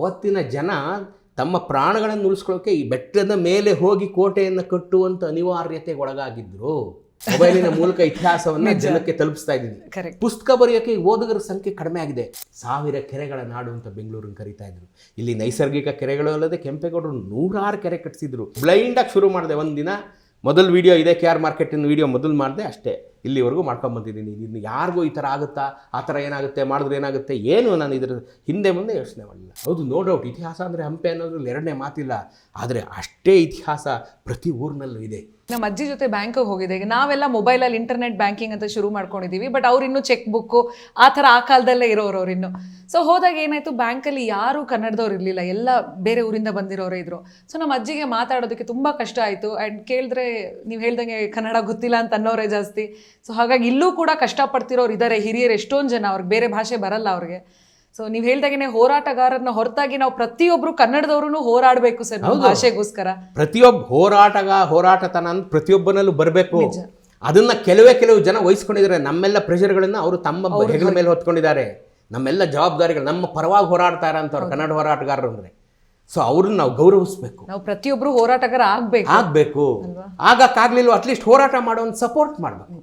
ಅವತ್ತಿನ ಜನ ತಮ್ಮ ಪ್ರಾಣಗಳನ್ನು ಉಳಿಸ್ಕೊಳ್ಳೋಕೆ ಈ ಬೆಟ್ಟದ ಮೇಲೆ ಹೋಗಿ ಕೋಟೆಯನ್ನು ಕಟ್ಟುವಂತ ಅನಿವಾರ್ಯತೆಗೆ ಒಳಗಾಗಿದ್ರು ಮೊಬೈಲಿನ ಮೂಲಕ ಇತಿಹಾಸವನ್ನ ಜನಕ್ಕೆ ತಲುಪಿಸ್ತಾ ಇದ್ದೀನಿ. ಪುಸ್ತಕ ಬರೆಯೋಕೆ ಓದುಗರ ಸಂಖ್ಯೆ ಕಡಿಮೆ ಆಗಿದೆ. ಸಾವಿರ ಕೆರೆಗಳ ನಾಡು ಅಂತ ಬೆಂಗಳೂರನ್ನು ಕರಿತಾ ಇದ್ರು. ಇಲ್ಲಿ ನೈಸರ್ಗಿಕ ಕೆರೆಗಳು ಅಲ್ಲದೆ ಕೆಂಪೇಗೌಡರು ನೂರಾರು ಕೆರೆ ಕಟ್ಟಿಸಿದ್ರು ಬ್ಲೈಂಡಾಗಿ ಶುರು ಮಾಡಿದೆ ಒಂದಿನ. ಮೊದಲು ವಿಡಿಯೋ ಇದೆ ಕೆ ಆರ್ ಮಾರ್ಕೆಟಿನ ವಿಡಿಯೋ ಮೊದಲು ಮಾಡಿದೆ ಅಷ್ಟೇ. ಇಲ್ಲಿವರೆಗೂ ಮಾಡ್ಕೊಂಬಂದಿದ್ದೀನಿ ಇನ್ನು ಯಾರಿಗೂ ಈ ಥರ ಆಗುತ್ತಾ? ಆ ಥರ ಏನಾಗುತ್ತೆ? ಮಾಡಿದ್ರೆ ಏನಾಗುತ್ತೆ? ಏನು ನಾನು ಇದರ ಹಿಂದೆ ಮುಂದೆ ಯೋಚನೆ ಮಾಡಲಿಲ್ಲ. ಹೌದು ನೋ ಡೌಟ್ ಇತಿಹಾಸ ಅಂದರೆ ಹಂಪೆ ಅನ್ನೋದ್ರಲ್ಲಿ ಎರಡನೇ ಮಾತಿಲ್ಲ. ಆದರೆ ಅಷ್ಟೇ ಇತಿಹಾಸ ಪ್ರತಿ ಊರಿನಲ್ಲೂ ಇದೆ. ನಮ್ಮ ಅಜ್ಜಿ ಜೊತೆ ಬ್ಯಾಂಕಿಗೆ ಹೋಗಿದೆ ಈಗ ನಾವೆಲ್ಲ ಮೊಬೈಲಲ್ಲಿ ಇಂಟರ್ನೆಟ್ ಬ್ಯಾಂಕಿಂಗ್ ಅಂತ ಶುರು ಮಾಡ್ಕೊಂಡಿದೀವಿ ಬಟ್ ಅವ್ರು ಇನ್ನೂ ಚೆಕ್ ಬುಕ್ ಆ ಥರ ಆ ಕಾಲದಲ್ಲೇ ಇರೋರು ಅವ್ರು ಇನ್ನು. ಸೊ ಹೋದಾಗ ಏನಾಯ್ತು ಬ್ಯಾಂಕಲ್ಲಿ ಯಾರು ಕನ್ನಡದವ್ರು ಇರಲಿಲ್ಲ. ಎಲ್ಲ ಬೇರೆ ಊರಿಂದ ಬಂದಿರೋರೇ ಇದ್ರು. ಸೊ ನಮ್ಮ ಅಜ್ಜಿಗೆ ಮಾತಾಡೋದಕ್ಕೆ ತುಂಬ ಕಷ್ಟ ಆಯಿತು. ಆ್ಯಂಡ್ ಕೇಳಿದ್ರೆ, ನೀವು ಹೇಳ್ದಂಗೆ ಕನ್ನಡ ಗೊತ್ತಿಲ್ಲ ಅಂತ ಅನ್ನೋರೇ ಜಾಸ್ತಿ. ಸೊ ಹಾಗಾಗಿ ಇಲ್ಲೂ ಕೂಡ ಕಷ್ಟಪಡ್ತಿರೋರು ಇದ್ದಾರೆ ಹಿರಿಯರು ಎಷ್ಟೊಂದು ಜನ. ಅವ್ರಿಗೆ ಬೇರೆ ಭಾಷೆ ಬರಲ್ಲ ಅವ್ರಿಗೆ. ಸೊ ನೀವು ಹೇಳ್ದಾಗೇನೆ ಹೋರಾಟಗಾರರನ್ನ ಹೊರತಾಗಿ ನಾವು ಪ್ರತಿಯೊಬ್ರು ಕನ್ನಡದವ್ರು ಹೋರಾಡಬೇಕು ಸರ್ ಭಾಷೆಗೋಸ್ಕರ. ಪ್ರತಿಯೊಬ್ಬ ಹೋರಾಟಗ ಹೋರಾಟತನ ಅಂತ ಪ್ರತಿಯೊಬ್ಬನಲ್ಲೂ ಬರಬೇಕು. ಅದನ್ನ ಕೆಲವೇ ಕೆಲವು ಜನ ವಹಿಸ್ಕೊಂಡಿದ್ದಾರೆ ನಮ್ಮೆಲ್ಲ ಪ್ರೆಷರ್ಗಳನ್ನ ಅವರು ತಮ್ಮ ಹೆಗಲ ಮೇಲೆ ಹೊತ್ಕೊಂಡಿದ್ದಾರೆ. ನಮ್ಮೆಲ್ಲ ಜವಾಬ್ದಾರಿಗಳು ನಮ್ಮ ಪರವಾಗಿ ಹೋರಾಡ್ತಾ ಇರೋಂಥವ್ರು ಕನ್ನಡ ಹೋರಾಟಗಾರರು ಅಂದ್ರೆ. ಸೊ ಅವ್ರನ್ನ ನಾವು ಗೌರವಿಸ್ಬೇಕು. ನಾವು ಪ್ರತಿಯೊಬ್ರು ಹೋರಾಟಗಾರ ಆಗ್ಬೇಕು. ಆಗ್ಬೇಕು. ಆಗಕ್ಕಾಗ್ಲಿಲ್ವ ಅಟ್ಲೀಸ್ಟ್ ಹೋರಾಟ ಮಾಡೋನ್ ಸಪೋರ್ಟ್ ಮಾಡ್ಬೇಕು.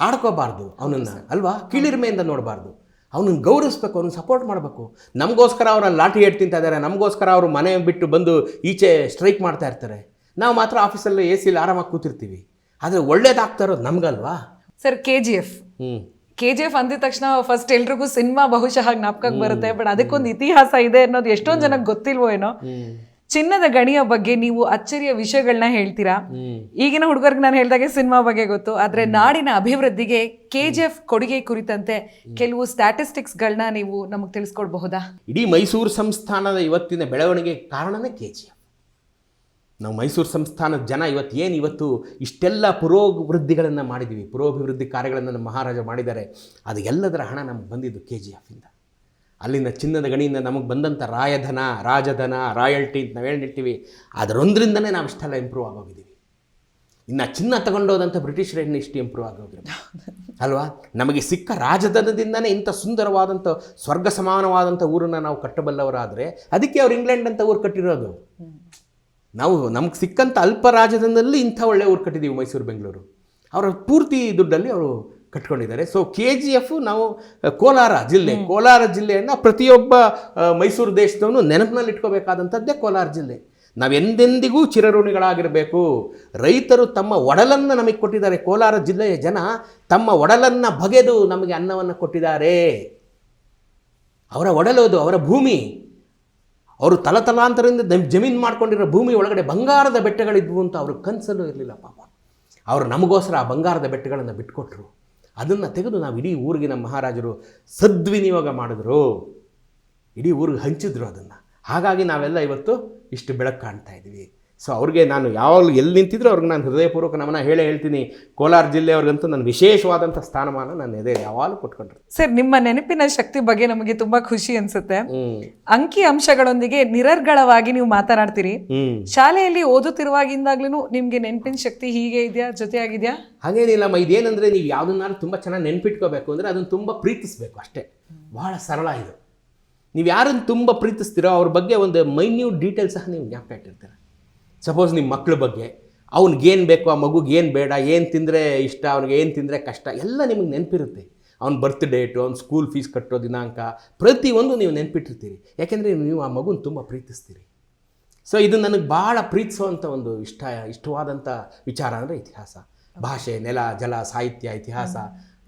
ಆಡ್ಕೋಬಾರ್ದು ಅವನನ್ನ ಅಲ್ವಾ? ಕೀಳಿರ್ಮೆಯಿಂದ ನೋಡಬಾರ್ದು. ಅವನನ್ನ ಗೌರವಿಸ್ಬೇಕು ಅವ್ರನ್ನ ಸಪೋರ್ಟ್ ಮಾಡಬೇಕು. ನಮಗೋಸ್ಕರ ಅವರ ಲಾಠಿ ಏಟ್ ತಿಂತಾ ಇದ್ದಾರೆ ನಮಗೋಸ್ಕರ ಅವರು ಮನೆ ಬಿಟ್ಟು ಬಂದು ಈಚೆ ಸ್ಟ್ರೈಕ್ ಮಾಡ್ತಾ ಇರ್ತಾರೆ. ನಾವು ಮಾತ್ರ ಆಫೀಸಲ್ಲಿ ಎ ಸಿಲಿ ಆರಾಮಾಗಿ ಕೂತಿರ್ತೀವಿ. ಆದರೆ ಒಳ್ಳೇದಾಗ್ತಾ ಇರೋದು ನಮಗಲ್ವಾ? Sir K G F K G F ಅಂದಿದ ತಕ್ಷಣ ಫಸ್ಟ್ ಎಲ್ರಿಗೂ ಸಿನಿಮಾ ಬಹುಶಃ ಜ್ಞಾಪಕಕ್ಕೆ ಬರುತ್ತೆ ಬಟ್ ಅದಕ್ಕೊಂದು ಇತಿಹಾಸ ಇದೆ ಅನ್ನೋದು ಎಷ್ಟೊಂದು ಜನಕ್ಕೆ ಗೊತ್ತಿಲ್ವೋ ಏನೋ. ಚಿನ್ನದ ಗಣಿಯ ಬಗ್ಗೆ ನೀವು ಅಚ್ಚರಿಯ ವಿಷಯಗಳನ್ನ ಹೇಳ್ತೀರಾ? ಈಗಿನ ಹುಡುಗರಿಗೆ ನಾನು ಹೇಳಿದಾಗೆ ಸಿನಿಮಾ ಬಗ್ಗೆ ಗೊತ್ತು. ಆದ್ರೆ ನಾಡಿನ ಅಭಿವೃದ್ಧಿಗೆ ಕೆ ಜಿ ಎಫ್ ಕೊಡುಗೆ ಕುರಿತಂತೆ ಕೆಲವು ಸ್ಟ್ಯಾಟಿಸ್ಟಿಕ್ಸ್ಗಳನ್ನ ನೀವು ನಮಗೆ ತಿಳಿಸ್ಕೊಡ್ಬಹುದಾ? ಇಡೀ ಮೈಸೂರು ಸಂಸ್ಥಾನದ ಇವತ್ತಿನ ಬೆಳವಣಿಗೆ ಕಾರಣನೇ ಕೆ ಜಿ ಎಫ್ ನಾವು ಮೈಸೂರು ಸಂಸ್ಥಾನದ ಜನ ಇವತ್ತು ಏನು ಇವತ್ತು ಇಷ್ಟೆಲ್ಲ ಪುರೋಭಿವೃದ್ಧಿಗಳನ್ನು ಮಾಡಿದ್ದೀವಿ ಪುರೋಭಿವೃದ್ಧಿ ಕಾರ್ಯಗಳನ್ನು ನಮ್ಮ ಮಹಾರಾಜ ಮಾಡಿದ್ದಾರೆ. ಅದು ಎಲ್ಲದರ ಹಣ ನಮ್ಗೆ ಬಂದಿದ್ದು ಕೆ ಜಿ ಎಫಿಂದ ಅಲ್ಲಿಂದ ಚಿನ್ನದ ಗಣಿಯಿಂದ ನಮಗೆ ಬಂದಂಥ ರಾಯಧನ, ರಾಜಧನ, ರಾಯಲ್ಟಿ ಅಂತ ನಾವು ಹೇಳಿರ್ತೀವಿ ಅದರೊಂದರಿಂದನೇ ನಾವು ಇಷ್ಟೆಲ್ಲ ಇಂಪ್ರೂವ್ ಆಗೋಗಿದ್ದೀವಿ. ಇನ್ನು ಚಿನ್ನ ತಗೊಂಡೋದಂಥ ಬ್ರಿಟಿಷ್ ಇನ್ನು ಇಷ್ಟು ಇಂಪ್ರೂವ್ ಆಗೋಗಿರೋದು ಅಲ್ವಾ? ನಮಗೆ ಸಿಕ್ಕ ರಾಜಧನದಿಂದನೇ ಇಂಥ ಸುಂದರವಾದಂಥ ಸ್ವರ್ಗ ಸಮಾನವಾದಂಥ ಊರನ್ನು ನಾವು ಕಟ್ಟಬಲ್ಲವರಾದರೆ ಅದಕ್ಕೆ ಅವ್ರು ಇಂಗ್ಲೆಂಡ್ ಅಂತ ಊರು ಕಟ್ಟಿರೋದು. ನಾವು ನಮ್ಗೆ ಸಿಕ್ಕಂಥ ಅಲ್ಪ ರಾಜಧನದಲ್ಲಿ ಇಂಥ ಒಳ್ಳೆ ಊರು ಕಟ್ಟಿದ್ದೀವಿ ಮೈಸೂರು, ಬೆಂಗಳೂರು. ಅವರ ಪೂರ್ತಿ ದುಡ್ಡಲ್ಲಿ ಅವರು ಕಟ್ಕೊಂಡಿದ್ದಾರೆ. ಸೊ ಕೆ ಜಿ ಎಫ್ ನಾವು ಕೋಲಾರ ಜಿಲ್ಲೆ ಕೋಲಾರ ಜಿಲ್ಲೆಯನ್ನು ಪ್ರತಿಯೊಬ್ಬ ಮೈಸೂರು ದೇಶದವನು ನೆನಪಿನಲ್ಲಿ ಇಟ್ಕೋಬೇಕಾದಂಥದ್ದೇ ಕೋಲಾರ ಜಿಲ್ಲೆ. ನಾವೆಂದೆಂದಿಗೂ ಚಿರಋಣಿಗಳಾಗಿರಬೇಕು. ರೈತರು ತಮ್ಮ ಒಡಲನ್ನು ನಮಗೆ ಕೊಟ್ಟಿದ್ದಾರೆ. ಕೋಲಾರ ಜಿಲ್ಲೆಯ ಜನ ತಮ್ಮ ಒಡಲನ್ನು ಬಗೆದು ನಮಗೆ ಅನ್ನವನ್ನು ಕೊಟ್ಟಿದ್ದಾರೆ. ಅವರ ಒಡಲೋದು ಅವರ ಭೂಮಿ. ಅವರು ತಲತಲಾಂತರದಿಂದ ಜಮೀನು ಮಾಡ್ಕೊಂಡಿರೋ ಭೂಮಿ ಒಳಗಡೆ ಬಂಗಾರದ ಬೆಟ್ಟಗಳಿದ್ವು ಅಂತ ಅವ್ರ ಕನಸಲ್ಲೂ ಇರಲಿಲ್ಲ ಪಾಪ. ಅವರು ನಮಗೋಸ್ಕರ ಆ ಬಂಗಾರದ ಬೆಟ್ಟಗಳನ್ನು ಬಿಟ್ಕೊಟ್ರು. ಅದನ್ನು ತೆಗೆದು ನಾವು ಇಡೀ ಊರಿಗೆ ನಮ್ಮ ಮಹಾರಾಜರು ಸದ್ವಿನಿಯೋಗ ಮಾಡಿದ್ರು. ಇಡೀ ಊರಿಗೆ ಹಂಚಿದ್ರು ಅದನ್ನು. ಹಾಗಾಗಿ ನಾವೆಲ್ಲ ಇವತ್ತು ಇಷ್ಟು ಬೆಳಕು ಕಾಣ್ತಾ ಇದ್ದೀವಿ. ಸೊ ಅವ್ರಿಗೆ ನಾನು ಯಾವಾಗಲೂ ಎಲ್ಲಿ ನಿಂತಿದ್ರು ಅವ್ರಿಗೆ ನಾನು ಹೃದಯಪೂರ್ವಕ ನಮನ ಹೇಳೇ ಹೇಳ್ತೀನಿ. ಕೋಲಾರ ಜಿಲ್ಲೆಯವ್ರಿಗಂತೂ ನಾನು ವಿಶೇಷವಾದಂಥ ಸ್ಥಾನಮಾನ ನನ್ನ ಎದೆ ಯಾವಾಗಲೂ ಕೊಟ್ಕೊಂಡ್ರು ಸರ್ ನಿಮ್ಮ ನೆನಪಿನ ಶಕ್ತಿ ಬಗ್ಗೆ ನಮಗೆ ತುಂಬಾ ಖುಷಿ ಅನ್ಸುತ್ತೆ. ಅಂಕಿ ಅಂಶಗಳೊಂದಿಗೆ ನಿರರ್ಗಳವಾಗಿ ನೀವು ಮಾತನಾಡ್ತೀರಿ. ಶಾಲೆಯಲ್ಲಿ ಓದುತ್ತಿರುವಾಗಿಂದಾಗ್ಲೂ ನಿಮ್ಗೆ ನೆನಪಿನ ಶಕ್ತಿ ಹೀಗೆ ಇದೆಯಾ ಜೊತೆಯಾಗಿದೆಯಾ? ಹಾಗೇನಿಲ್ಲಮ್ಮ ಇದೇನಂದ್ರೆ ನೀವು ಯಾವುದನ್ನಾದ್ರೂ ತುಂಬ ಚೆನ್ನಾಗಿ ನೆನ್ಪಿಟ್ಕೋಬೇಕು ಅಂದ್ರೆ ಅದನ್ನು ತುಂಬ ಪ್ರೀತಿಸಬೇಕು ಅಷ್ಟೇ. ಬಹಳ ಸರಳ ಇದು. ನೀವು ಯಾರನ್ನು ತುಂಬ ಪ್ರೀತಿಸ್ತೀರೋ ಅವ್ರ ಬಗ್ಗೆ ಒಂದು ಮೈನ್ಯೂಟ್ ಡೀಟೇಲ್ಸ್ ಸಹ ನೀವು ಜ್ಞಾಪಕ ಇಟ್ಟಿರ್ತೀರ. ಸಪೋಸ್ ನಿಮ್ಮ ಮಕ್ಕಳ ಬಗ್ಗೆ, ಅವ್ನಿಗೇನು ಬೇಕು, ಆ ಮಗುಗೆ ಏನು ಬೇಡ, ಏನು ತಿಂದರೆ ಇಷ್ಟ, ಅವ್ನಿಗೆ ಏನು ತಿಂದರೆ ಕಷ್ಟ, ಎಲ್ಲ ನಿಮಗೆ ನೆನಪಿರುತ್ತೆ. ಅವ್ನ ಬರ್ತ್ ಡೇಟು ಅವ್ನ ಸ್ಕೂಲ್ ಫೀಸ್ ಕಟ್ಟೋ ದಿನಾಂಕ, ಪ್ರತಿಯೊಂದು ನೀವು ನೆನಪಿಟ್ಟಿರ್ತೀರಿ. ಯಾಕೆಂದರೆ ನೀವು ಆ ಮಗುನ ತುಂಬ ಪ್ರೀತಿಸ್ತೀರಿ. ಸೊ ಇದು ನನಗೆ ಭಾಳ ಪ್ರೀತಿಸುವಂಥ ಒಂದು ಇಷ್ಟ ಇಷ್ಟವಾದಂಥ ವಿಚಾರ ಅಂದರೆ ಇತಿಹಾಸ. ಭಾಷೆ, ನೆಲ, ಜಲ, ಸಾಹಿತ್ಯ, ಇತಿಹಾಸ.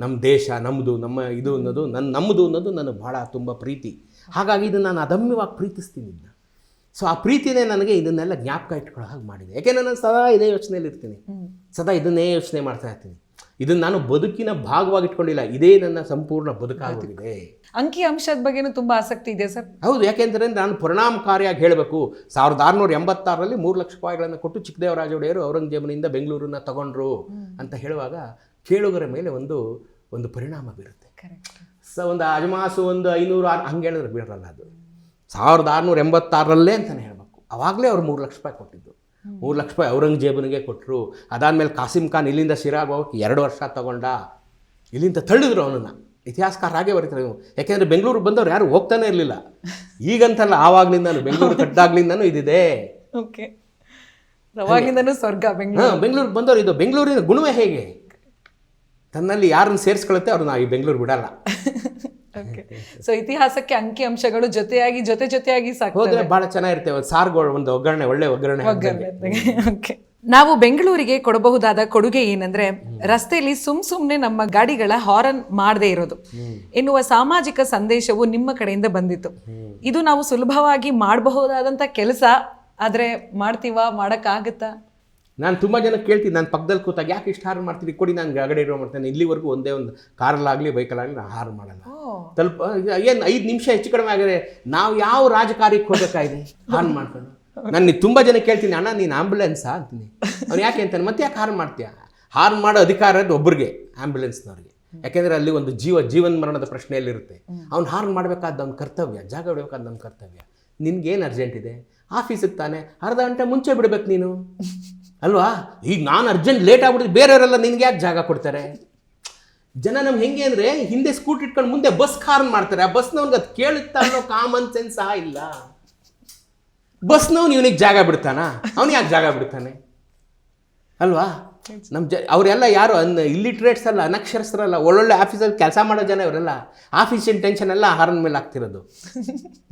ನಮ್ಮ ದೇಶ ನಮ್ಮದು ನಮ್ಮ ಇದು ಅನ್ನೋದು ನನ್ನ ನಮ್ಮದು ಅನ್ನೋದು ನನಗೆ ಭಾಳ ತುಂಬ ಪ್ರೀತಿ. ಹಾಗಾಗಿ ಇದನ್ನು ನಾನು ಅದಮ್ಯವಾಗಿ ಪ್ರೀತಿಸ್ತೀನಿ ಇದನ್ನ ಸೊ ಆ ಪ್ರೀತಿನೇ ನನಗೆ ಇದನ್ನೆಲ್ಲ ಜ್ಞಾಪಕ ಇಟ್ಕೊಳ್ಳೋ ಹಾಗೆ ಮಾಡಿದೆ. ಯಾಕೆಂದರೆ ನಾನು ಸದಾ ಇದೇ ಯೋಚನೆಯಲ್ಲಿ ಇರ್ತೀನಿ. ಸದಾ ಇದನ್ನೇ ಯೋಚನೆ ಮಾಡ್ತಾ ಇರ್ತೀನಿ. ಇದನ್ನು ನಾನು ಬದುಕಿನ ಭಾಗವಾಗಿ ಇಟ್ಕೊಂಡಿಲ್ಲ. ಇದೇ ನನ್ನ ಸಂಪೂರ್ಣ ಬದುಕಾಗುತ್ತಿದೆ ಅಂಕಿ ಅಂಶದ ಬಗ್ಗೆನೂ ತುಂಬಾ ಆಸಕ್ತಿ ಇದೆ ಸರ್. ಹೌದು. ಯಾಕೆಂದರೆ ನಾನು ಪರಿಣಾಮಕಾರಿಯಾಗಿ ಹೇಳಬೇಕು. ಸಾವಿರದ ಆರುನೂರ ಎಂಬತ್ತಾರರಲ್ಲಿ ಮೂರು ಲಕ್ಷ ರೂಪಾಯಿಗಳನ್ನು ಕೊಟ್ಟು ಚಿಕ್ಕದೇವರಾಜ ಒಡೆಯರು ಔರಂಗಜೇಬನಿಂದ ಬೆಂಗಳೂರನ್ನ ತಗೊಂಡ್ರು ಅಂತ ಹೇಳುವಾಗ ಕೇಳುಗರ ಮೇಲೆ ಒಂದು ಒಂದು ಪರಿಣಾಮ ಬೀರುತ್ತೆ. ಸೊ ಒಂದು ಅಜಮಾಸು ಒಂದು ಐನೂರು ಆರು ಹಂಗೆ ಹೇಳಿದ್ರೆ ಬೀಳಲ್ಲ ಅದು. ಸಾವಿರದ ಆರುನೂರ ಎಂಬತ್ತಾರರಲ್ಲೇ ಅಂತಲೇ ಹೇಳಬೇಕು. ಆವಾಗಲೇ ಅವ್ರು ಮೂರು ಲಕ್ಷ ರೂಪಾಯಿ ಕೊಟ್ಟಿದ್ದು. ಮೂರು ಲಕ್ಷ ರೂಪಾಯಿ ಔರಂಗಜೇಬನಿಗೆ ಕೊಟ್ಟರು ಅದಾದಮೇಲೆ ಕಾಸಿಮ್ ಖಾನ್ ಇಲ್ಲಿಂದ ಶಿರಾಗ್ ಹೋಗಕ್ಕೆ ಎರಡು ವರ್ಷ ತಗೊಂಡ. ಇಲ್ಲಿಂದ ತಳ್ಳಿದ್ರು ಅವನನ್ನು. ಇತಿಹಾಸಕಾರ ಹಾಗೆ ಬರೀತಾರೆ ನೀವು ಯಾಕೆಂದ್ರೆ ಬೆಂಗಳೂರು ಬಂದವ್ರು ಯಾರು ಹೋಗ್ತಾನೆ ಇರಲಿಲ್ಲ. ಈಗಂತಲ್ಲ ಆವಾಗ್ಲಿಂದನೂ ಬೆಂಗಳೂರು ಕಟ್ಟಾಗ್ಲಿಂದನೂ ಇದಿದೆ. ಓಕೆ. ಸ್ವರ್ಗ ಬೆಂಗಳೂರು. ಹಾಂ ಬೆಂಗಳೂರಿಗೆ ಬಂದವರು ಇದು. ಬೆಂಗಳೂರಿನ ಗುಣವೇ ಹೇಗೆ? ತನ್ನಲ್ಲಿ ಯಾರನ್ನು ಸೇರಿಸ್ಕೊಳ್ಳುತ್ತೆ ಅವ್ರನ್ನ ಈ ಬೆಂಗಳೂರು ಬಿಡಲ್ಲ. ಸೊ ಇತಿಹಾಸಕ್ಕೆ ಅಂಕಿ ಅಂಶಗಳು ಜೊತೆಯಾಗಿ ಜೊತೆ ಜೊತೆಯಾಗಿ ಸಾಕು ಹೋದ್ರೆ ಬಹಳ ಚೆನ್ನಾಗಿರುತ್ತೆ ಒಂದು ಸಾರುಗಳು ಒಂದು ಒಗ್ಗರಣೆ ಒಳ್ಳೆ ಒಗ್ಗರಣೆ. ಓಕೆ ನಾವು ಬೆಂಗಳೂರಿಗೆ ಕೊಡಬಹುದಾದ ಕೊಡುಗೆ ಏನಂದ್ರೆ ರಸ್ತೆಯಲ್ಲಿ ಸುಮ್ ಸುಮ್ನೆ ನಮ್ಮ ಗಾಡಿಗಳ ಹಾರನ್ ಮಾಡದೇ ಇರೋದು. ಎನ್ನುವ ಸಾಮಾಜಿಕ ಸಂದೇಶವು ನಿಮ್ಮ ಕಡೆಯಿಂದ ಬಂದಿತ್ತು. ಇದು ನಾವು ಸುಲಭವಾಗಿ ಮಾಡಬಹುದಾದಂತ ಕೆಲಸ ಆದ್ರೆ ಮಾಡ್ತೀವಾ ಮಾಡಕ್ಕಾಗತ್ತಾ? ನಾನು ತುಂಬ ಜನ ಕೇಳ್ತೀನಿ ನಾನು ಪಕ್ಕದಲ್ಲಿ ಕೂತಾಗ ಯಾಕೆ ಇಷ್ಟು ಹಾರು ಮಾಡ್ತೀನಿ ಕೊಡಿ ನಾನು ಗಗಡೆ ಇರೋ ಮಾಡ್ತೇನೆ. ಇಲ್ಲಿವರೆಗೂ ಒಂದೇ ಒಂದು ಕಾರಲ್ಲಾಗಲಿ ಬೈಕಲ್ಲಾಗಲಿ ನಾನು ಹಾರು ಮಾಡಲ್ಲ. ತಲುಪ ಏನು ಐದು ನಿಮಿಷ ಹೆಚ್ಚು ಕಡಿಮೆ ಆಗಿದೆ ನಾವು ಯಾವ ರಾಜಕಾರ್ಯಕ್ಕೆ ಹೋಗಬೇಕಾಗಿದೆ? ಹಾರ್ನ್ ಮಾಡ್ಕೊಂಡು. ನಾನು ತುಂಬ ಜನ ಕೇಳ್ತೀನಿ ಅಣ್ಣ ನೀನು ಆಂಬುಲೆನ್ಸಾ ಅಂತೀನಿ. ಅವ್ನು ಯಾಕೆ ಅಂತಾನೆ ಮತ್ತೆ ಯಾಕೆ ಹಾರ್ನ್ ಮಾಡ್ತೀಯ? ಹಾರ್ನ್ ಮಾಡೋ ಅಧಿಕಾರ ಅದು ಒಬ್ರಿಗೆ ಆಂಬ್ಯುಲೆನ್ಸ್ನವ್ರಿಗೆ ಯಾಕೆಂದರೆ ಅಲ್ಲಿ ಒಂದು ಜೀವ ಜೀವನ ಮರಣದ ಪ್ರಶ್ನೆಯಲ್ಲಿರುತ್ತೆ ಅವ್ನು ಹಾರ್ನ್ ಮಾಡಬೇಕಾದ ಅವ್ನ ಕರ್ತವ್ಯ ಜಾಗ ಬಿಡಬೇಕಾದ ನಮ್ಮ ಕರ್ತವ್ಯ. ನಿನ್ಗೇನು ಅರ್ಜೆಂಟ್ ಇದೆ? ಆಫೀಸಿಗೆ ತಾನೆ. ಅರ್ಧ ಗಂಟೆ ಮುಂಚೆ ಬಿಡ್ಬೇಕು ನೀನು. ಅಲ್ವಾ? ಈಗ ನಾನು ಅರ್ಜೆಂಟ್ ಲೇಟ್ ಆಗ್ಬಿಟ್ಟಿದ್ದು ಬೇರೆಯವರೆಲ್ಲ ನಿನ್ಗೆ ಯಾಕೆ ಜಾಗ ಕೊಡ್ತಾರೆ? ಜನ ನಮ್ಗೆ ಹೆಂಗೆ ಅಂದರೆ ಹಿಂದೆ ಸ್ಕೂಟ್ ಇಟ್ಕೊಂಡು ಮುಂದೆ ಬಸ್ ಕಾರ್ ಮಾಡ್ತಾರೆ. ಆ ಬಸ್ನವ್ನಿಗೆ ಅದು ಕೇಳುತ್ತಾ ಅನ್ನೋ ಕಾಮನ್ ಸೆನ್ಸ್ ಸಹ ಇಲ್ಲ. ಬಸ್ನವ್ನು ಇವನಿಗೆ ಜಾಗ ಬಿಡ್ತಾನ? ಅವನು ಯಾಕೆ ಜಾಗ ಬಿಡ್ತಾನೆ? ಅಲ್ವಾ? ನಮ್ಮ ಜ ಅವರೆಲ್ಲ ಯಾರು ಅನ್ ಇಲ್ಲಿಟ್ರೇಟ್ಸ್ ಅಲ್ಲ ಅನಕ್ಷರಸ್ಥರಲ್ಲ ಒಳ್ಳೊಳ್ಳೆ ಆಫೀಸಲ್ಲಿ ಕೆಲಸ ಮಾಡೋ ಜನ ಇವರೆಲ್ಲ ಆಫೀಸಿನ ಟೆನ್ಷನ್ ಎಲ್ಲ ಹಾರನ್ ಮೇಲೆ ಆಗ್ತಿರೋದು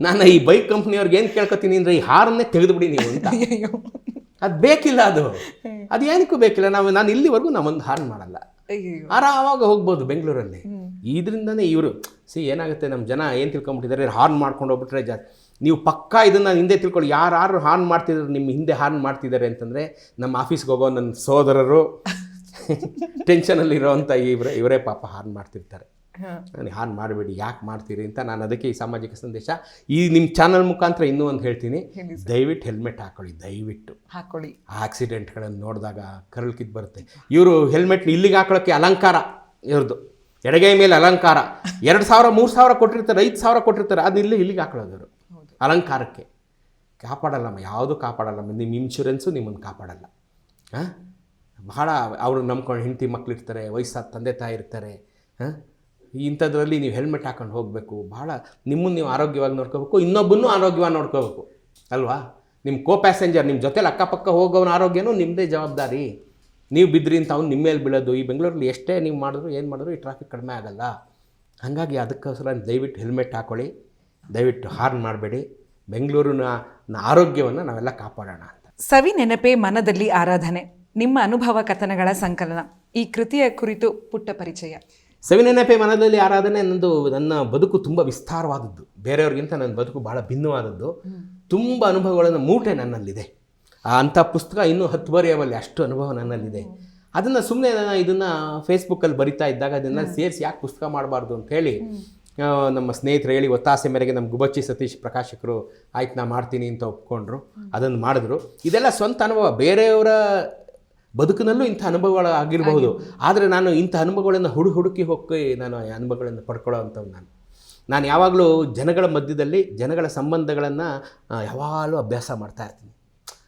ನಾನು ಈ ಬೈಕ್ ಕಂಪ್ನಿಯವ್ರಿಗೆ ಏನು ಕೇಳ್ಕೊತೀನಿ ಅಂದರೆ ಈ ಹಾರನ್ನೇ ತೆಗೆದುಬಿಡಿ ನೀವು ಅಂತ. ಅದು ಬೇಕಿಲ್ಲ ಅದು. ಅದು ಏನಕ್ಕೂ ಬೇಕಿಲ್ಲ. ನಾವು ನಾನು ಇಲ್ಲಿವರೆಗೂ ನಾವೊಂದು ಹಾರ್ನ್ ಮಾಡಲ್ಲ. ಆರಾಮಾಗ ಹೋಗ್ಬೋದು ಬೆಂಗಳೂರಲ್ಲಿ. ಇದರಿಂದನೇ ಇವರು ಸಿ ಏನಾಗುತ್ತೆ ನಮ್ಮ ಜನ ಏನು ತಿಳ್ಕೊಂಬಿಟ್ಟಿದ್ದಾರೆ ಹಾರ್ನ್ ಮಾಡ್ಕೊಂಡು ಹೋಗ್ಬಿಟ್ರೆ ಜಾ ನೀವು ಪಕ್ಕಾ ಇದನ್ನು ಹಿಂದೆ ತಿಳ್ಕೊಳ್ಳಿ ಯಾರು ಹಾರ್ನ್ ಮಾಡ್ತಿದ್ರು ನಿಮ್ಮ ಹಿಂದೆ ಹಾರ್ನ್ ಮಾಡ್ತಿದ್ದಾರೆ ಅಂತಂದರೆ ನಮ್ಮ ಆಫೀಸ್ಗೆ ಹೋಗೋ ನನ್ನ ಸೋದರರು ಟೆನ್ಷನಲ್ಲಿರೋ ಇರೋವಂಥ ಇವರೇ ಇವರೇ ಪಾಪ ಹಾರ್ನ್ ಮಾಡ್ತಿರ್ತಾರೆ. ಹಾ. ನನಗೆ ಹಾರ್ನ್ ಮಾಡಬೇಡಿ ಯಾಕೆ ಮಾಡ್ತೀರಿ ಅಂತ ನಾನು ಅದಕ್ಕೆ ಈ ಸಾಮಾಜಿಕ ಸಂದೇಶ ಈ ನಿಮ್ಮ ಚಾನಲ್ ಮುಖಾಂತರ ಇನ್ನೂ ಒಂದು ಹೇಳ್ತೀನಿ. ದಯವಿಟ್ಟು ಹೆಲ್ಮೆಟ್ ಹಾಕೊಳ್ಳಿ ದಯವಿಟ್ಟು. ಹಾಕೊಳ್ಳಿ. ಆಕ್ಸಿಡೆಂಟ್ಗಳನ್ನು ನೋಡಿದಾಗ ಕರಳ್ಕಿದ್ದು ಬರುತ್ತೆ. ಇವರು ಹೆಲ್ಮೆಟ್ನ ಇಲ್ಲಿಗೆ ಹಾಕೊಳ್ಳೋಕ್ಕೆ ಅಲಂಕಾರ ಇವ್ರದ್ದು ಎಡಗೈ ಮೇಲೆ ಅಲಂಕಾರ. ಎರಡು ಸಾವಿರ ಮೂರು ಸಾವಿರ ಕೊಟ್ಟಿರ್ತಾರೆ ಐದು ಸಾವಿರ ಕೊಟ್ಟಿರ್ತಾರೆ ಅದು ಇಲ್ಲಿ ಇಲ್ಲಿಗೆ ಹಾಕೊಳ್ಳೋದು ಇವರು. ಅಲಂಕಾರಕ್ಕೆ. ಕಾಪಾಡಲ್ಲಮ್ಮ ಯಾವುದು ಕಾಪಾಡಲ್ಲಮ್ಮ ನಿಮ್ಮ ಇನ್ಶೂರೆನ್ಸು ನಿಮ್ಮನ್ನು ಕಾಪಾಡಲ್ಲ. ಹಾಂ? ಬಹಳ ಅವರು ನಂಬ್ಕೊಂಡು ಹೆಂಡತಿ ಮಕ್ಕಳಿರ್ತಾರೆ ವಯಸ್ಸಾದ ತಂದೆ ತಾಯಿ ಇರ್ತಾರೆ. ಹಾಂ? ಇಂಥದ್ರಲ್ಲಿ ನೀವು ಹೆಲ್ಮೆಟ್ ಹಾಕೊಂಡು ಹೋಗಬೇಕು. ಭಾಳ ನಿಮ್ಮನ್ನು ನೀವು ಆರೋಗ್ಯವಾಗಿ ನೋಡ್ಕೋಬೇಕು, ಇನ್ನೊಬ್ಬನ್ನೂ ಆರೋಗ್ಯವಾಗಿ ನೋಡ್ಕೋಬೇಕು. ಅಲ್ವಾ? ನಿಮ್ಮ ಕೋ ಪ್ಯಾಸೆಂಜರ್ ನಿಮ್ಮ ಜೊತೆಲಿ ಅಕ್ಕಪಕ್ಕ ಹೋಗೋವನ ಆರೋಗ್ಯನೂ ನಿಮ್ಮದೇ ಜವಾಬ್ದಾರಿ. ನೀವು ಬಿದ್ರಿ ಅಂತ ಅವ್ನು ನಿಮ್ಮ ಮೇಲೆ ಬೀಳೋದು. ಈ ಬೆಂಗಳೂರಲ್ಲಿ ಎಷ್ಟೇ ನೀವು ಮಾಡಿದ್ರು, ಏನು ಮಾಡಿದ್ರು, ಈ ಟ್ರಾಫಿಕ್ ಕಡಿಮೆ ಆಗಲ್ಲ. ಹಾಗಾಗಿ ಅದಕ್ಕೋಸ್ಕರ ದಯವಿಟ್ಟು ಹೆಲ್ಮೆಟ್ ಹಾಕೊಳ್ಳಿ. ದಯವಿಟ್ಟು ಹಾರ್ನ್ ಮಾಡಬೇಡಿ. ಬೆಂಗಳೂರಿನ ಆರೋಗ್ಯವನ್ನು ನಾವೆಲ್ಲ ಕಾಪಾಡೋಣ ಅಂತ. ಸವಿ ನೆನಪೇ ಮನದಲ್ಲಿ ಆರಾಧನೆ. ನಿಮ್ಮ ಅನುಭವ ಕಥನಗಳ ಸಂಕಲನ. ಈ ಕೃತಿಯ ಕುರಿತು ಪುಟ್ಟ ಪರಿಚಯ. ಸವಿನೆನಪೆ ಮನದಲ್ಲಿ ಆರಾಧನೆ ನನ್ನದು ನನ್ನ ಬದುಕು ತುಂಬ ವಿಸ್ತಾರವಾದದ್ದು. ಬೇರೆಯವ್ರಿಗಿಂತ ನನ್ನ ಬದುಕು ಬಹಳ ಭಿನ್ನವಾದದ್ದು. ತುಂಬ ಅನುಭವಗಳನ್ನು ಮೂಟೆ ನನ್ನಲ್ಲಿದೆ. ಆ ಅಂಥ ಪುಸ್ತಕ ಇನ್ನೂ ಹತ್ತು ಬರೆಯವಲ್ಲಿ ಅಷ್ಟು ಅನುಭವ ನನ್ನಲ್ಲಿದೆ. ಅದನ್ನು ಸುಮ್ಮನೆ ನಾನು ಇದನ್ನು ಫೇಸ್ಬುಕ್ಕಲ್ಲಿ ಬರಿತಾ ಇದ್ದಾಗ ಅದನ್ನು ಸೇರಿಸಿ ಯಾಕೆ ಪುಸ್ತಕ ಮಾಡಬಾರ್ದು ಅಂತ ಹೇಳಿ ನಮ್ಮ ಸ್ನೇಹಿತರು ಹೇಳಿ ಒತ್ತಾಸೆ ಮೇರೆಗೆ ನಮ್ಮ ಗುಬಚ್ಚಿ ಸತೀಶ್ ಪ್ರಕಾಶಕರು ಆಯ್ತು ನಾ ಮಾಡ್ತೀನಿ ಅಂತ ಒಪ್ಕೊಂಡ್ರು. ಅದನ್ನು ಮಾಡಿದ್ರು. ಇದೆಲ್ಲ ಸ್ವಂತ ಅನುಭವ. ಬೇರೆಯವರ ಬದುಕಿನಲ್ಲೂ ಇಂಥ ಅನುಭವಗಳು ಆಗಿರಬಹುದು. ಆದರೆ ನಾನು ಇಂಥ ಅನುಭವಗಳನ್ನು ಹುಡು ಹುಡುಕಿ ಹೋಗಿ ನಾನು ಆ ಅನುಭವಗಳನ್ನು ಪಡ್ಕೊಳ್ಳೋ ಅಂಥವು ನಾನು. ನಾನು ಯಾವಾಗಲೂ ಜನಗಳ ಮಧ್ಯದಲ್ಲಿ ಜನಗಳ ಸಂಬಂಧಗಳನ್ನು ಯಾವಾಗಲೂ ಅಭ್ಯಾಸ ಮಾಡ್ತಾ ಇರ್ತೀನಿ.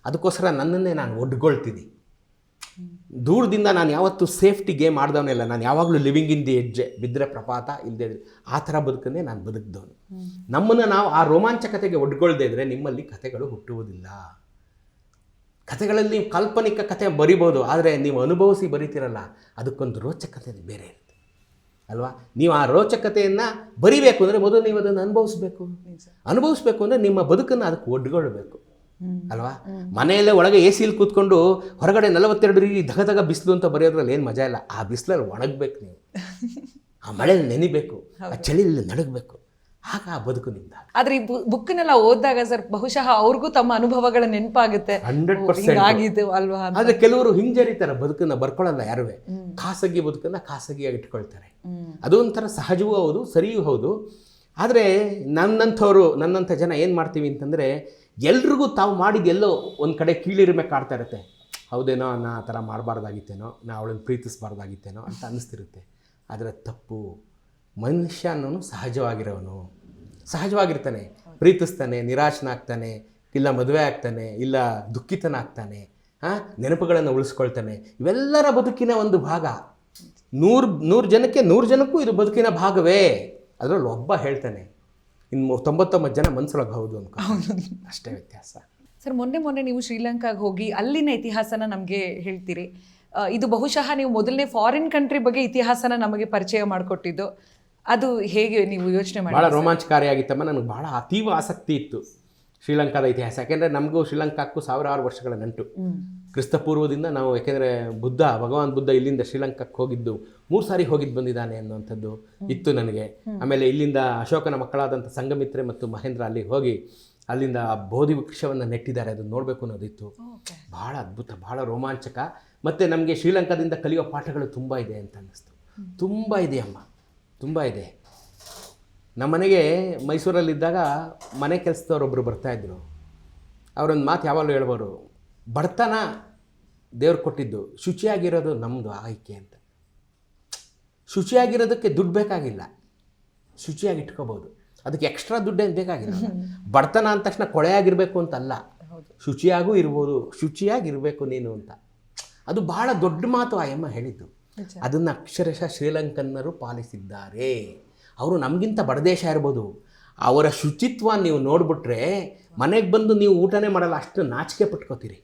ಅದಕ್ಕೋಸ್ಕರ ನನ್ನನ್ನೇ ನಾನು ಒಡ್ಕೊಳ್ತೀನಿ. ದೂರದಿಂದ ನಾನು ಯಾವತ್ತೂ ಸೇಫ್ಟಿ ಗೇಮ್ ಆಡ್ದವನಿಲ್ಲ ನಾನು ಯಾವಾಗಲೂ ಲಿವಿಂಗ್ ಇನ್ ದಿ ಹೆಜ್ಜೆ ಬಿದ್ದರೆ ಪ್ರಪಾತ ಇಲ್ಲದೆ ಆ ಥರ ಬದುಕನ್ನೇ ನಾನು ಬದುಕಿದವನು. ನಮ್ಮನ್ನು ನಾವು ಆ ರೋಮಾಂಚಕತೆಗೆ ಒಡ್ಕೊಳ್ದೇ ಇದ್ದರೆ ನಿಮ್ಮಲ್ಲಿ ಕಥೆಗಳು ಹುಟ್ಟುವುದಿಲ್ಲ. ಕಥೆಗಳಲ್ಲಿ ನೀವು ಕಾಲ್ಪನಿಕ ಕಥೆ ಬರಿಬೋದು ಆದರೆ ನೀವು ಅನುಭವಿಸಿ ಬರಿತೀರಲ್ಲ ಅದಕ್ಕೊಂದು ರೋಚಕತೆ ಬೇರೆ ಇರುತ್ತೆ. ಅಲ್ವಾ? ನೀವು ಆ ರೋಚಕತೆಯನ್ನು ಬರಿಬೇಕು ಅಂದರೆ ಮೊದಲು ನೀವು ಅದನ್ನು ಅನುಭವಿಸ್ಬೇಕು. ಅನುಭವಿಸ್ಬೇಕು ಅಂದರೆ ನಿಮ್ಮ ಬದುಕನ್ನು ಅದಕ್ಕೆ ಒಡ್ಗೊಳ್ಬೇಕು ಅಲ್ವಾ? ಮನೆಯಲ್ಲೇ ಒಳಗೆ ಎ ಸಿಲಿ ಕೂತ್ಕೊಂಡು ಹೊರಗಡೆ ನಲವತ್ತೆರಡು ರೀತಿ ಧಗ ಧಗ ಬಿಸಿಲು ಅಂತ ಬರೆಯೋದ್ರಲ್ಲಿ ಏನು ಮಜಾ ಇಲ್ಲ? ಆ ಬಿಸಿಲಲ್ಲಿ ಒಣಗಬೇಕು ನೀವು. ಆ ಮಳೆಯಲ್ಲಿ ನೆನಿಬೇಕು. ಆ ಚಳಿಯಲ್ಲಿ ನಡಗಬೇಕು. ಆಗ ಆ ಬದುಕು ನಿಂದ ಆದ್ರೆ ಈ ಬುಕ್ನೆಲ್ಲ ಓದಿದಾಗ ಸರ್ ಬಹುಶಃ ಅವ್ರಿಗೂ ತಮ್ಮ ಅನುಭವಗಳ ನೆನಪಾಗುತ್ತೆ. Hundred percent. ಹಿಂಗಾಗಿದ್ದು ಅಲ್ವಾ ಆದ್ರೆ ಕೆಲವರು ಹಿಂಜರಿತಾರೆ ಬದುಕನ್ನ ಬರ್ಕೊಳ್ಳಲ್ಲ ಯಾರುವೆ. ಖಾಸಗಿ ಬದುಕನ್ನ ಖಾಸಗಿಯಾಗಿ ಇಟ್ಕೊಳ್ತಾರೆ. ಅದು ಒಂಥರ ಸಹಜವೂ ಹೌದು ಸರಿಯೂ ಹೌದು. ಆದರೆ ನನ್ನಂಥವ್ರು ನನ್ನಂಥ ಜನ ಏನು ಮಾಡ್ತೀವಿ ಅಂತಂದರೆ ಎಲ್ರಿಗೂ ತಾವು ಮಾಡಿದ ಎಲ್ಲೋ ಒಂದು ಕಡೆ ಕೀಳಿರಿಮೆ ಕಾಡ್ತಾ ಇರುತ್ತೆ. ಹೌದೇನೋ ನಾ ಆ ಥರ ಮಾಡಬಾರ್ದಾಗಿತ್ತೇನೋ ನಾ ಅವಳನ್ನು ಪ್ರೀತಿಸಬಾರ್ದಾಗಿತ್ತೇನೋ ಅಂತ ಅನ್ನಿಸ್ತಿರುತ್ತೆ. ಆದರೆ ತಪ್ಪು. ಮನುಷ್ಯ ಅನ್ನೋನು ಸಹಜವಾಗಿರೋನು. ಸಹಜವಾಗಿರ್ತಾನೆ. ಪ್ರೀತಿಸ್ತಾನೆ ನಿರಾಶನಾಗ್ತಾನೆ ಇಲ್ಲ ಮದುವೆ ಆಗ್ತಾನೆ ಇಲ್ಲ ದುಃಖಿತನಾಗ್ತಾನೆ ಹಾಂ ನೆನಪುಗಳನ್ನು ಉಳಿಸ್ಕೊಳ್ತಾನೆ. ಇವೆಲ್ಲರ ಬದುಕಿನ ಒಂದು ಭಾಗ. ನೂರು ನೂರು ಜನಕ್ಕೆ ನೂರು ಜನಕ್ಕೂ ಇದು ಬದುಕಿನ ಭಾಗವೇ. ಅದರಲ್ಲಿ ಒಬ್ಬ ಹೇಳ್ತಾನೆ. ಇನ್ನು ತೊಂಬತ್ತೊಂಬತ್ತು ಜನ ಮನಸ್ಸೊಳಗೆ ಹೌದು ಅನ್ಕೊ. ಅಷ್ಟೇ ವ್ಯತ್ಯಾಸ. ಸರ್ ಮೊನ್ನೆ ಮೊನ್ನೆ ನೀವು ಶ್ರೀಲಂಕಾಗೆ ಹೋಗಿ ಅಲ್ಲಿನ ಇತಿಹಾಸನ ನಮಗೆ ಹೇಳ್ತೀರಿ. ಇದು ಬಹುಶಃ ನೀವು ಮೊದಲನೇ ಫಾರಿನ್ ಕಂಟ್ರಿ ಬಗ್ಗೆ ಇತಿಹಾಸನ ನಮಗೆ ಪರಿಚಯ ಮಾಡಿಕೊಟ್ಟಿದ್ದು. ಅದು ಹೇಗೆ ನೀವು ಯೋಚನೆ ಮಾಡಿ ಭಾಳ ರೋಮಾಂಚಕಾರಿಯಾಗಿತ್ತಮ್ಮ. ನನಗೆ ಭಾಳ ಅತೀವ ಆಸಕ್ತಿ ಇತ್ತು ಶ್ರೀಲಂಕಾದ ಇತಿಹಾಸ. ಯಾಕೆಂದರೆ ನಮಗೂ ಶ್ರೀಲಂಕಾಕ್ಕೂ ಸಾವಿರಾರು ವರ್ಷಗಳ ನಂಟು ಕ್ರಿಸ್ತಪೂರ್ವದಿಂದ ನಾವು ಯಾಕೆಂದರೆ ಬುದ್ಧ ಭಗವಾನ್ ಬುದ್ಧ ಇಲ್ಲಿಂದ ಶ್ರೀಲಂಕಾಕ್ಕೆ ಹೋಗಿದ್ದು ಮೂರು ಸಾರಿ ಹೋಗಿದ್ದು ಬಂದಿದ್ದಾನೆ ಅನ್ನುವಂಥದ್ದು ಇತ್ತು ನನಗೆ. ಆಮೇಲೆ ಇಲ್ಲಿಂದ ಅಶೋಕನ ಮಕ್ಕಳಾದಂಥ ಸಂಗಮಿತ್ರೆ ಮತ್ತು ಮಹೇಂದ್ರ ಅಲ್ಲಿ ಹೋಗಿ ಅಲ್ಲಿಂದ ಆ ಬೋಧಿ ವೃಕ್ಷವನ್ನು ನೆಟ್ಟಿದ್ದಾರೆ. ಅದನ್ನು ನೋಡಬೇಕು ಅನ್ನೋದಿತ್ತು. ಬಹಳ ಭಾಳ ಅದ್ಭುತ ಭಾಳ ರೋಮಾಂಚಕ. ಮತ್ತು ನಮಗೆ ಶ್ರೀಲಂಕಾದಿಂದ ಕಲಿಯೋ ಪಾಠಗಳು ತುಂಬ ಇದೆ ಅಂತ ಅನ್ನಿಸ್ತು. ತುಂಬ ಇದೆ ಅಮ್ಮ. ತುಂಬ ಇದೆ. ನಮ್ಮನೆಗೆ ಮೈಸೂರಲ್ಲಿದ್ದಾಗ ಮನೆ ಕೆಲಸದವ್ರೊಬ್ಬರು ಬರ್ತಾಯಿದ್ರು ಅವರೊಂದು ಮಾತು ಯಾವಾಗಲೂ ಹೇಳ್ಬೋದು ಬಡತನ ದೇವ್ರು ಕೊಟ್ಟಿದ್ದು ಶುಚಿಯಾಗಿರೋದು ನಮ್ಮದು ಆಯ್ಕೆ ಅಂತ. ಶುಚಿಯಾಗಿರೋದಕ್ಕೆ ದುಡ್ಡು ಬೇಕಾಗಿಲ್ಲ. ಶುಚಿಯಾಗಿ ಇಟ್ಕೋಬೋದು ಅದಕ್ಕೆ ಎಕ್ಸ್ಟ್ರಾ ದುಡ್ಡೇನು ಬೇಕಾಗಿಲ್ಲ. ಬಡತನ ಅಂದ ತಕ್ಷಣ ಕೊಳೆಯಾಗಿರಬೇಕು ಅಂತಲ್ಲ. ಶುಚಿಯಾಗೂ ಇರ್ಬೋದು ಶುಚಿಯಾಗಿರಬೇಕು ನೀನು ಅಂತ. ಅದು ಭಾಳ ದೊಡ್ಡ ಮಾತು ಆ ಅಮ್ಮ ಹೇಳಿದ್ದು. ಅದನ್ನು ಅಕ್ಷರಶಃ ಶ್ರೀಲಂಕನ್ನರು ಪಾಲಿಸಿದ್ದಾರೆ. ಅವರು ನಮಗಿಂತ ಬಡದೇಶ ಇರ್ಬೋದು. ಅವರ ಶುಚಿತ್ವ ನೀವು ನೋಡಿಬಿಟ್ರೆ ಮನೆಗೆ ಬಂದು ನೀವು ಊಟನೇ ಮಾಡಲ್ಲ, ಅಷ್ಟು ನಾಚಿಕೆ ಪಟ್ಕೋತೀರಿ.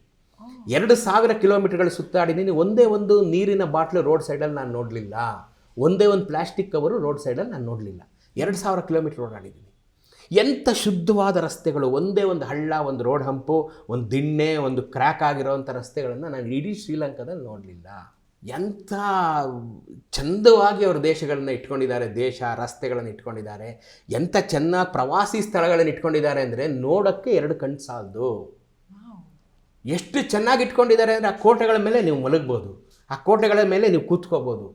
ಎರಡು ಸಾವಿರ ಕಿಲೋಮೀಟರ್ಗಳು ಸುತ್ತಾಡಿದ್ದೀನಿ ಒಂದೇ ಒಂದು ನೀರಿನ ಬಾಟ್ಲು ರೋಡ್ ಸೈಡಲ್ಲಿ ನಾನು ನೋಡಲಿಲ್ಲ. ಒಂದೇ ಒಂದು ಪ್ಲಾಸ್ಟಿಕ್ ಕವರು ರೋಡ್ ಸೈಡಲ್ಲಿ ನಾನು ನೋಡಲಿಲ್ಲ. ಎರಡು ಸಾವಿರ ಕಿಲೋಮೀಟರ್ ಓಡಾಡಿದ್ದೀನಿ ಎಂಥ ಶುದ್ಧವಾದ ರಸ್ತೆಗಳು, ಒಂದೇ ಒಂದು ಹಳ್ಳ, ಒಂದು ರೋಡ್ ಹಂಪು, ಒಂದು ದಿಣ್ಣೆ, ಒಂದು ಕ್ರ್ಯಾಕ್ ಆಗಿರೋವಂಥ ರಸ್ತೆಗಳನ್ನು ನಾನು ಇಡೀ ಶ್ರೀಲಂಕಾದಲ್ಲಿ ನೋಡಲಿಲ್ಲ. ಎಂಥ ಚಂದವಾಗಿ ಅವ್ರ ದೇಶಗಳನ್ನು ಇಟ್ಕೊಂಡಿದ್ದಾರೆ ದೇಶ ರಸ್ತೆಗಳನ್ನು ಇಟ್ಕೊಂಡಿದ್ದಾರೆ ಎಂಥ ಚೆನ್ನಾಗಿ ಪ್ರವಾಸಿ ಸ್ಥಳಗಳನ್ನು ಇಟ್ಕೊಂಡಿದ್ದಾರೆ ಅಂದರೆ ನೋಡೋಕ್ಕೆ ಎರಡು ಕಣ್ಣು ಸಾಲದು. ಎಷ್ಟು ಚೆನ್ನಾಗಿ ಇಟ್ಕೊಂಡಿದ್ದಾರೆ ಅಂದರೆ ಆ ಕೋಟೆಗಳ ಮೇಲೆ ನೀವು ಮಲಗ್ಬೋದು ಆ ಕೋಟೆಗಳ ಮೇಲೆ ನೀವು ಕೂತ್ಕೋಬೋದು.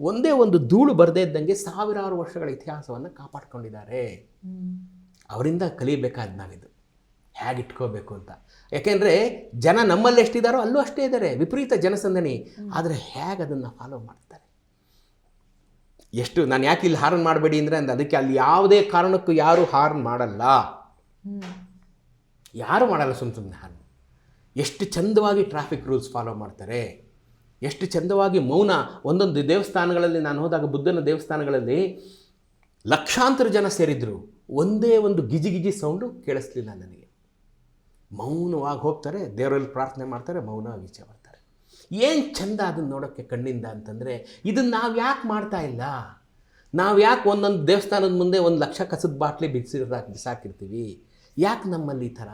ಒಂದೇ ಒಂದು ಧೂಳು ಬರದೇ ಇದ್ದಂಗೆ ಸಾವಿರಾರು ವರ್ಷಗಳ ಇತಿಹಾಸವನ್ನು ಕಾಪಾಡ್ಕೊಂಡಿದ್ದಾರೆ. ಅವರಿಂದ ಕಲಿಬೇಕಾದ ನಾವಿದು. ಹೇಗೆ ಇಟ್ಕೋಬೇಕು ಅಂತ. ಯಾಕೆಂದರೆ ಜನ ನಮ್ಮಲ್ಲಿ ಎಷ್ಟಿದ್ದಾರೋ ಅಲ್ಲೂ ಅಷ್ಟೇ ಇದ್ದಾರೆ ವಿಪರೀತ ಜನಸಂದಣಿ. ಆದರೆ ಹೇಗೆ ಅದನ್ನು ಫಾಲೋ ಮಾಡ್ತಾರೆ? ಎಷ್ಟು ನಾನು ಯಾಕೆ ಇಲ್ಲಿ ಹಾರ್ನ್ ಮಾಡಬೇಡಿ ಅಂದರೆ ಅಂದ್ರೆ ಅದಕ್ಕೆ ಅಲ್ಲಿ ಯಾವುದೇ ಕಾರಣಕ್ಕೂ ಯಾರು ಹಾರ್ನ್ ಮಾಡಲ್ಲ. ಯಾರು ಮಾಡಲ್ಲ ಸುಮ್ಮ ಸುಮ್ಮನೆ ಹಾರ್ನ್. ಎಷ್ಟು ಚಂದವಾಗಿ ಟ್ರಾಫಿಕ್ ರೂಲ್ಸ್ ಫಾಲೋ ಮಾಡ್ತಾರೆ. ಎಷ್ಟು ಚಂದವಾಗಿ ಮೌನ, ಒಂದೊಂದು ದೇವಸ್ಥಾನಗಳಲ್ಲಿ ನಾನು ಹೋದಾಗ ಬುದ್ಧನ ದೇವಸ್ಥಾನಗಳಲ್ಲಿ ಲಕ್ಷಾಂತರ ಜನ ಸೇರಿದ್ರು. ಒಂದೇ ಒಂದು ಗಿಜಿ ಗಿಜಿ ಸೌಂಡು ಕೇಳಿಸ್ಲಿಲ್ಲ ನನಗೆ. ಮೌನವಾಗಿ ಹೋಗ್ತಾರೆ, ದೇವರಲ್ಲಿ ಪ್ರಾರ್ಥನೆ ಮಾಡ್ತಾರೆ ಮೌನ ಈಚೆ ಬರ್ತಾರೆ. ಏನು ಚಂದ ಅದನ್ನು ನೋಡೋಕ್ಕೆ ಕಣ್ಣಿಂದ ಅಂತಂದರೆ ಇದನ್ನು ನಾವು ಯಾಕೆ ಮಾಡ್ತಾ ಇಲ್ಲ? ನಾವು ಯಾಕೆ ಒಂದೊಂದು ದೇವಸ್ಥಾನದ ಮುಂದೆ ಒಂದು ಲಕ್ಷ ಕಸದ ಬಾಟ್ಲಿ ಬಿಸಿರಾಕಿ ಬಿಸಾಕಿರ್ತೀವಿ ಯಾಕೆ ನಮ್ಮಲ್ಲಿ ಈ ಥರ?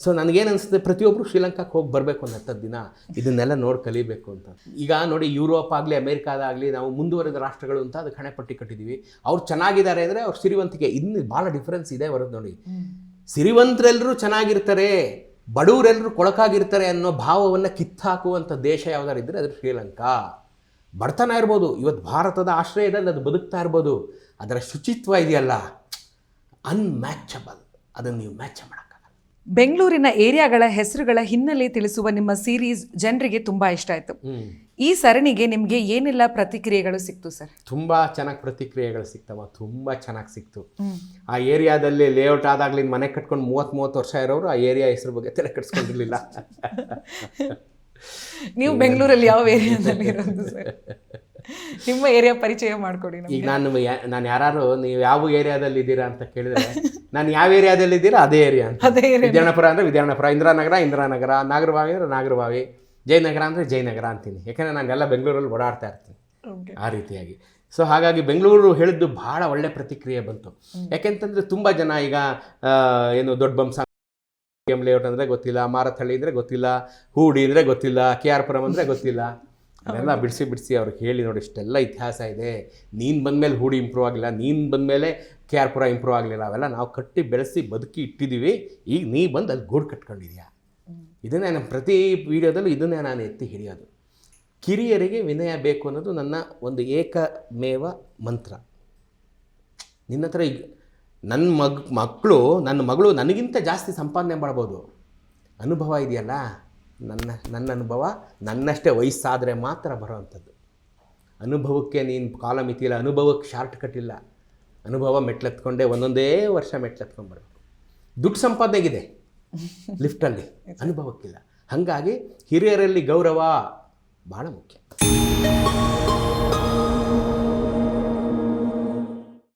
ಸೊ ನನಗೇನು ಅನಿಸುತ್ತೆ ಪ್ರತಿಯೊಬ್ಬರು ಶ್ರೀಲಂಕಾಕ್ಕೆ ಹೋಗಿ ಬರಬೇಕು ಒಂದು ಹತ್ತತ್ತು ದಿನ, ಇದನ್ನೆಲ್ಲ ನೋಡಿ ಕಲಿಬೇಕು ಅಂತ. ಈಗ ನೋಡಿ, ಯುರೋಪ್ ಆಗಲಿ ಅಮೇರಿಕಾದಾಗಲಿ ನಾವು ಮುಂದುವರೆದ ರಾಷ್ಟ್ರಗಳು ಅಂತ ಅದಕ್ಕೆ ಹಣೆಪಟ್ಟಿ ಕಟ್ಟಿದ್ದೀವಿ ಅವ್ರು ಚೆನ್ನಾಗಿದ್ದಾರೆ ಅಂದರೆ ಅವ್ರು ಸಿರಿವಂತಿಕೆ. ಇನ್ನು ಭಾಳ ಡಿಫ್ರೆನ್ಸ್ ಇದೆ ಬರೋದು ನೋಡಿ. ಸಿರಿವಂತರೆಲ್ಲರೂ ಚೆನ್ನಾಗಿರ್ತಾರೆ, ಬಡವರೆಲ್ಲರೂ ಕೊಳಕಾಗಿರ್ತಾರೆ ಅನ್ನೋ ಭಾವವನ್ನು ಕಿತ್ತಾಕುವಂಥ ದೇಶ ಯಾವ್ದಾರು ಇದ್ದರೆ ಅದು ಶ್ರೀಲಂಕಾ. ಬಡತನ ಇರ್ಬೋದು, ಇವತ್ತು ಭಾರತದ ಆಶ್ರಯದಲ್ಲಿ ಅದು ಬದುಕ್ತಾ ಇರ್ಬೋದು, ಅದರ ಶುಚಿತ್ವ ಇದೆಯಲ್ಲ ಅನ್ಮ್ಯಾಚಬಲ್ ಅದನ್ನು ನೀವು ಮ್ಯಾಚ್ ಮಾಡೋಕ್ಕಾಗಲ್ಲ ಬೆಂಗಳೂರಿನ ಏರಿಯಾಗಳ ಹೆಸರುಗಳ ಹಿನ್ನೆಲೆ ತಿಳಿಸುವ ನಿಮ್ಮ ಸೀರೀಸ್ ಜನರಿಗೆ ತುಂಬಾ ಇಷ್ಟ ಆಯ್ತು. ಈ ಸರಣಿಗೆ ನಿಮಗೆ ಏನೆಲ್ಲ ಪ್ರತಿಕ್ರಿಯೆಗಳು ಸಿಕ್ತು ಸರ್? ತುಂಬ ಚೆನ್ನಾಗಿ ಪ್ರತಿಕ್ರಿಯೆಗಳು ಸಿಕ್ತವ ತುಂಬ ಚೆನ್ನಾಗಿ ಸಿಕ್ತು. ಆ ಏರಿಯಾದಲ್ಲಿ ಲೇಔಟ್ ಆದಾಗ್ಲಿಂದ ಮನೆ ಕಟ್ಕೊಂಡು ಮೂವತ್ತು ಮೂವತ್ತು ವರ್ಷ ಇರೋರು ಆ ಏರಿಯಾ ಹೆಸರು ಬಗ್ಗೆ ತಲೆ ಕೆಡಿಸ್ಕೊಂಡಿರ್ಲಿಲ್ಲ. ನೀವು ಬೆಂಗಳೂರಲ್ಲಿ ಯಾವ ಏರಿಯಾದಲ್ಲಿ ಇರೋದು ಸರ್ ನಿಮ್ಮ ಏರಿಯಾ ಪರಿಚಯ ಮಾಡ್ಕೊಡಿ ಈಗ ನಾನು ನಾನು ಯಾರು ನೀವು ಯಾವ ಏರಿಯಾದಲ್ಲಿ ಇದ್ದೀರಾ ಅಂತ ಕೇಳಿದ್ರೆ ನಾನು ಯಾವ ಏರಿಯಾದಲ್ಲಿ ಇದ್ದೀರಾ ಅದೇ ಏರಿಯಾ ಅಂತ. ಅದೇ ಏರಿಯಾ ವಿದ್ಯಾನಪುರ ಅಂದರೆ ವಿದ್ಯಾನಪುರ ಇಂದಿರಾನಗರ ಇಂದಿರಾನಗರ ನಾಗರಬಾವಿ ಅಂದರೆ ನಾಗರಬಾವಿ ಜಯನಗರ ಅಂದರೆ ಜಯನಗರ ಅಂತೀನಿ. ಯಾಕಂದರೆ ನಾನೆಲ್ಲ ಬೆಂಗಳೂರಲ್ಲಿ ಓಡಾಡ್ತಾ ಇರ್ತೀನಿ. ಆ ರೀತಿಯಾಗಿ. ಸೊ ಹಾಗಾಗಿ ಬೆಂಗಳೂರು ಹೇಳಿದ್ದು ಭಾಳ ಒಳ್ಳೆ ಪ್ರತಿಕ್ರಿಯೆ ಬಂತು. ಯಾಕೆಂತಂದರೆ ತುಂಬ ಜನ ಈಗ ಏನು ದೊಡ್ಡ ಬಂಸ ಎಂ ಲೇಔಟ್ ಅಂದರೆ ಗೊತ್ತಿಲ್ಲ ಮಾರಥಳ್ಳಿ ಅಂದರೆ ಗೊತ್ತಿಲ್ಲ ಹೂಡಿ ಅಂದರೆ ಗೊತ್ತಿಲ್ಲ ಕೆ ಆರ್ ಪುರಂ ಅಂದರೆ ಗೊತ್ತಿಲ್ಲ. ಅದೆಲ್ಲ ಬಿಡಿಸಿ ಬಿಡಿಸಿ ಅವ್ರಿಗೆ ಹೇಳಿ ನೋಡಿ ಇಷ್ಟೆಲ್ಲ ಇತಿಹಾಸ ಇದೆ. ನೀನು ಬಂದಮೇಲೆ ಹೂಡಿ ಇಂಪ್ರೂವ್ ಆಗಿಲ್ಲ ನೀನು ಬಂದಮೇಲೆ ಕೆ ಆರ್ ಪುರ ಇಂಪ್ರೂವ್ ಆಗಲಿಲ್ಲ ಅವೆಲ್ಲ ನಾವು ಕಟ್ಟಿ ಬೆಳೆಸಿ ಬದುಕಿ ಇಟ್ಟಿದ್ದೀವಿ ಈಗ ನೀ ಬಂದು ಅಲ್ಲಿ ಗೂಡು ಕಟ್ಕೊಂಡಿದ್ಯಾ? ಇದನ್ನೇ ನಾನು ಪ್ರತಿ ವಿಡಿಯೋದಲ್ಲೂ ಇದನ್ನೇ ನಾನು ಎತ್ತಿ ಹಿಡಿಯೋದು. ಕಿರಿಯರಿಗೆ ವಿನಯ ಬೇಕು ಅನ್ನೋದು ನನ್ನ ಒಂದು ಏಕಮೇವ ಮಂತ್ರ. ನಿನ್ನ ಹತ್ರ ಈಗ ನನ್ನ ಮಗ್ ಮಕ್ಕಳು ನನ್ನ ಮಗಳು ನನಗಿಂತ ಜಾಸ್ತಿ ಸಂಪಾದನೆ ಮಾಡ್ಬೋದು. ಅನುಭವ ಇದೆಯಲ್ಲ? ನನ್ನ ನನ್ನ ಅನುಭವ ನನ್ನಷ್ಟೇ ವಯಸ್ಸಾದರೆ ಮಾತ್ರ ಬರೋವಂಥದ್ದು. ಅನುಭವಕ್ಕೆ ನೀನು ಕಾಲ ಮಿತಿಯಿಲ್ಲ ಅನುಭವಕ್ಕೆ ಶಾರ್ಟ್ ಕಟ್ ಇಲ್ಲ. ಅನುಭವ ಮೆಟ್ಲೆತ್ಕೊಂಡೆ ಒಂದೊಂದೇ ವರ್ಷ ಮೆಟ್ಲೆತ್ಕೊಂಡ್ಬರ್ಬೇಕು. ದುಡ್ಡು ಸಂಪಾದನೆಗಿದೆ. ಲಿಫ್ಟಲ್ಲಿ ಅನುಭವಕ್ಕಿಲ್ಲ. ಹಾಗಾಗಿ ಹಿರಿಯರಲ್ಲಿ ಗೌರವ ಭಾಳ ಮುಖ್ಯ.